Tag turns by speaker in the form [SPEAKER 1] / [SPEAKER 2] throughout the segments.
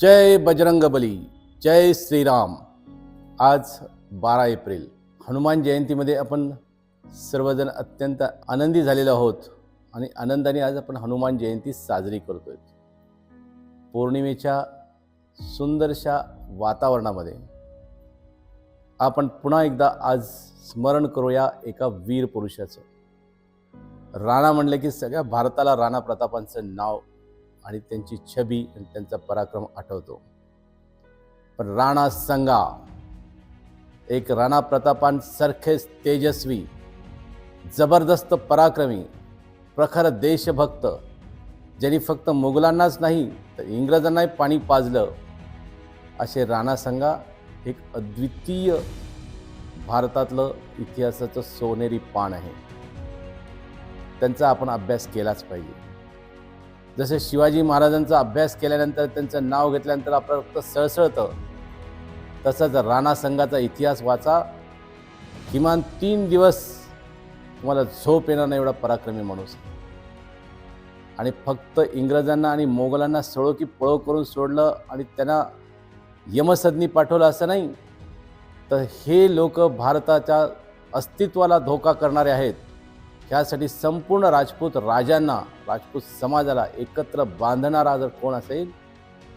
[SPEAKER 1] जय बजरंग बली जय श्रीराम. आज बारा एप्रिल. हनुमान जयंतीमध्ये आपण सर्वजण अत्यंत आनंदी झालेलो आहोत आणि आनंदाने आज आपण हनुमान जयंती साजरी करतोय. पौर्णिमेच्या सुंदरशा वातावरणामध्ये आपण पुन्हा एकदा आज स्मरण करूया एका वीर पुरुषाचं. राणा म्हणलं की सगळ्या भारताला राणा प्रतापांचं नाव आणि त्यांची छबी आणि त्यांचा पराक्रम आठवतो. पण राणा संगा एक राणा प्रतापांसारखेच तेजस्वी जबरदस्त पराक्रमी प्रखर देशभक्त ज्यांनी फक्त मुघलांनाच नाही तर इंग्रजांनाही पाणी पाजलं. असे राणा संगा एक अद्वितीय भारतातलं इतिहासाचं सोनेरी पान आहे. त्यांचा आपण अभ्यास केलाच पाहिजे. जसे शिवाजी महाराजांचा अभ्यास केल्यानंतर त्यांचं नाव घेतल्यानंतर आपलं रक्त सळसळतं तसंच राणा संघाचा इतिहास वाचा. किमान तीन दिवस तुम्हाला झोप येणार नाही एवढा पराक्रमी माणूस. आणि फक्त इंग्रजांना आणि मोगलांना सळो की पळो करून सोडलं आणि त्यांना यमसदनी पाठवलं असं नाही तर हे लोक भारताच्या अस्तित्वाला धोका करणारे आहेत. ह्यासाठी संपूर्ण राजपूत राजांना राजपूत समाजाला एकत्र बांधणारा जर कोण असेल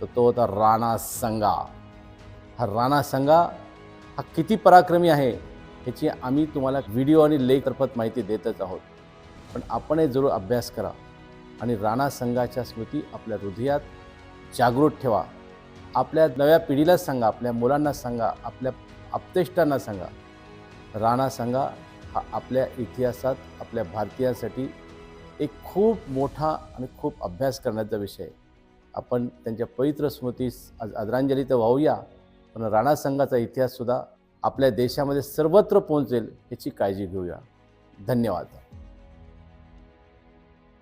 [SPEAKER 1] तर तो होता राणा संगा. हा राणा संगा हा किती पराक्रमी आहे ह्याची आम्ही तुम्हाला व्हिडिओ आणि लेखतर्फत माहिती देतच आहोत. पण आपणही जरूर अभ्यास करा आणि राणा संघाच्या स्मृती आपल्या हृदयात जागृत ठेवा. आपल्या नव्या पिढीला सांगा आपल्या मुलांना सांगा आपल्या आपतेष्टांना सांगा. राणा संघा हा आपल्या इतिहासात आपल्या भारतीयांसाठी एक खूप मोठा आणि खूप अभ्यास करण्याचा विषय. आहे आपण त्यांच्या पवित्र स्मृतीस आज आदरांजली तर वाहूया पण राणा संघाचा इतिहाससुद्धा आपल्या देशामध्ये सर्वत्र पोहोचेल याची काळजी घेऊया. धन्यवाद.